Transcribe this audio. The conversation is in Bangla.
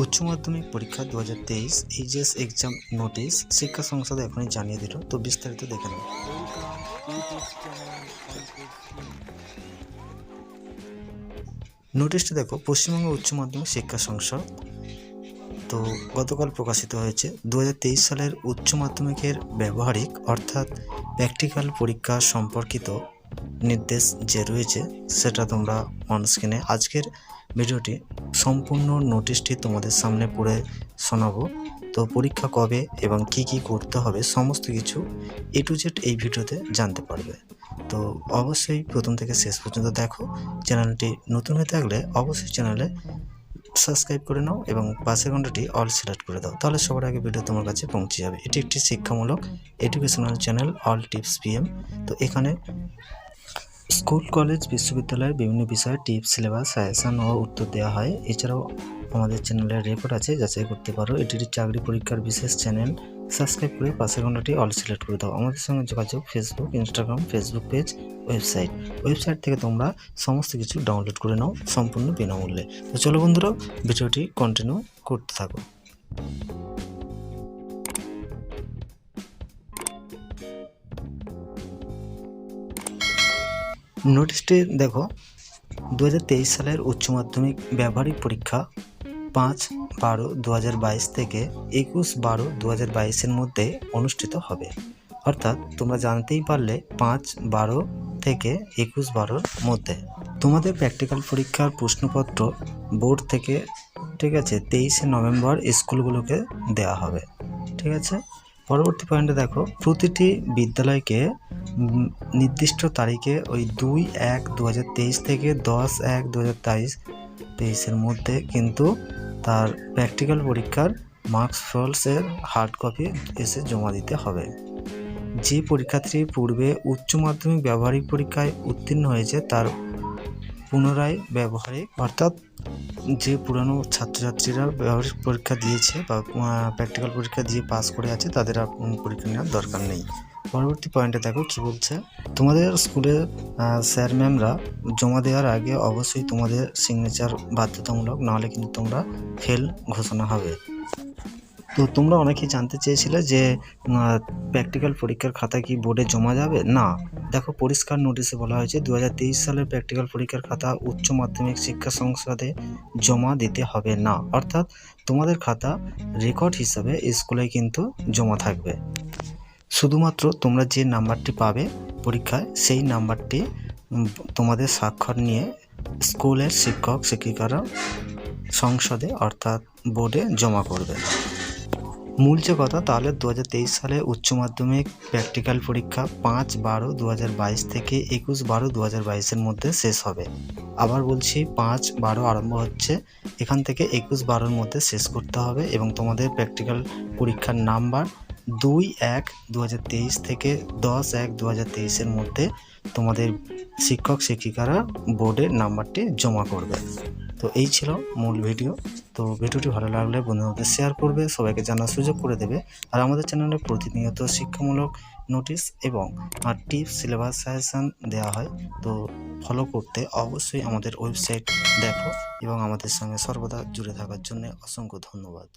উচ্চ মাধ্যমিক পরীক্ষা দু হাজার তেইশ এইচএস এক্সাম নোটিশ শিক্ষা সংসদ এখনই জানিয়ে দিল। তো বিস্তারিত দেখে নেব নোটিশটি দেখো, পশ্চিমবঙ্গ উচ্চ মাধ্যমিক শিক্ষা সংসদ। তো গতকাল প্রকাশিত হয়েছে দু হাজার তেইশ সালের উচ্চ মাধ্যমিকের ব্যবহারিক অর্থাৎ প্র্যাকটিক্যাল পরীক্ষা সম্পর্কিত নির্দেশ যে রয়েছে, সেটা তোমরা অন স্ক্রিনে আজকের ভিডিওটি সম্পূর্ণ নোটিশটি তোমাদের সামনে পড়ে শোনাবো। তো পরীক্ষা কবে এবং কি কি করতে হবে সমস্ত কিছু এ টু জেড এই ভিডিওতে জানতে পারবে। তো অবশ্যই প্রথম থেকে শেষ পর্যন্ত দেখো। চ্যানেলটি নতুন হয়ে থাকলে অবশ্যই চ্যানেলে সাবস্ক্রাইব করে নাও এবং পাশের ঘন্টাটি অল সিলেক্ট করে দাও। তাহলে সবার আগে ভিডিও তোমার কাছে পৌঁছে যাবে। এটি একটি শিক্ষামূলক educational channel all tips PM তো এখানে স্কুল, কলেজ, বিশ্ববিদ্যালয়ের বিভিন্ন বিষয়ে টিপস, সিলেবাস, সাজেশন ও উত্তর দেওয়া হয়। এছাড়াও আমাদের চ্যানেলের রেকর্ড আছে, যাচাই করতে পারো। এটি একটি চাকরি পরীক্ষার বিশেষ চ্যানেল। সাবস্ক্রাইব করে পাশের ঘন্টাটি অল সিলেক্ট করে দাও। আমাদের সঙ্গে যোগাযোগ Facebook Instagram Facebook page website website থেকে তোমরা সমস্ত কিছু ডাউনলোড করে নাও সম্পূর্ণ বিনামূল্যে। তো চলো বন্ধুরা, ভিডিওটি কন্টিনিউ করতে থাকো। নোটিশটি দেখো। দু হাজার তেইশ সালের উচ্চ মাধ্যমিক ব্যবহারিক পরীক্ষা পাঁচ বারো দু থেকে একুশ বারো দু বাইশের মধ্যে অনুষ্ঠিত হবে। অর্থাৎ তোমরা জানতেই পারলে পাঁচ বারো থেকে একুশ বারোর মধ্যে। তোমাদের প্র্যাকটিক্যাল পরীক্ষার প্রশ্নপত্র বোর্ড থেকে, ঠিক আছে, তেইশে নভেম্বর স্কুলগুলোকে দেওয়া হবে। ঠিক আছে? পরবর্তী পয়েন্টে দেখো, প্রতিটি বিদ্যালয়কে নির্দিষ্ট তারিখে ওই দুই এক দু থেকে দশ এক দু হাজার তেইশ, তেইশের মধ্যে কিন্তু তার প্র্যাকটিক্যাল পরীক্ষার মার্কস ফলসের হার্ড কপি এসে জমা দিতে হবে। যে পরীক্ষার্থী পূর্বে উচ্চ মাধ্যমিক ব্যবহারিক পরীক্ষায় উত্তীর্ণ হয়েছে, তার পুনরায় ব্যবহারিক, অর্থাৎ যে পুরানো ছাত্রছাত্রীরা ব্যবহারিক পরীক্ষা দিয়েছে বা প্র্যাকটিক্যাল পরীক্ষা দিয়ে পাস করে আছে, তাদের আর পরীক্ষা নেওয়ার দরকার নেই। পরবর্তী পয়েন্টে দেখো কি বলছে? তোমাদের স্কুলে স্যার ম্যামরা জমা দেওয়ার আগে অবশ্যই তোমাদের সিগনেচার বাধ্যতামূলক, নাহলে কিন্তু তোমরা ফেল ঘোষণা হবে। তো তোমরা অনেকেই জানতে চেয়েছিলে যে প্র্যাকটিক্যাল পরীক্ষার খাতা কি বোর্ডে জমা যাবে? না। দেখো, পরিষ্কার নোটিশে বলা হয়েছে দু হাজার তেইশ সালের প্র্যাকটিক্যাল পরীক্ষার খাতা উচ্চ মাধ্যমিক শিক্ষা সংসদে জমা দিতে হবে না। অর্থাৎ তোমাদের খাতা রেকর্ড হিসাবে স্কুলে কিন্তু জমা থাকবে। শুধুমাত্র তোমরা যে নাম্বারটি পাবে পরীক্ষায়, সেই নাম্বারটি তোমাদের স্বাক্ষর নিয়ে স্কুলের শিক্ষক, শিক্ষিকারা সংসদে অর্থাৎ বোর্ডে জমা করবে। মূল যে কথা, তাহলে দু হাজার তেইশ সালে উচ্চ মাধ্যমিক প্র্যাকটিক্যাল পরীক্ষা পাঁচ বারো দু থেকে একুশ বারো দু বাইশের মধ্যে শেষ হবে। আবার বলছি পাঁচ বারো আরম্ভ হচ্ছে, এখান থেকে একুশ বারোর মধ্যে শেষ করতে হবে এবং তোমাদের প্র্যাকটিক্যাল পরীক্ষার নাম্বার দুই এক দু থেকে দশ এক দু তেইশের মধ্যে তোমাদের শিক্ষক শিক্ষিকারা বোর্ডের নাম্বারটি জমা করবে। তো এই ছিল মূল ভিডিও। তো ভিডিওটি ভালো লাগলে বন্ধুদের শেয়ার করবে, সবাইকে জানার সুযোগ করে দেবে। আর আমাদের চ্যানেলে প্রতিনিয়ত শিক্ষামূলক নোটিশ এবং টিপস, সিলেবাস, সাজেশন দেওয়া হয়। তো ফলো করতে অবশ্যই আমাদের ওয়েবসাইট দেখো এবং আমাদের সঙ্গে সর্বদা জুড়ে থাকার জন্য অসংখ্য ধন্যবাদ।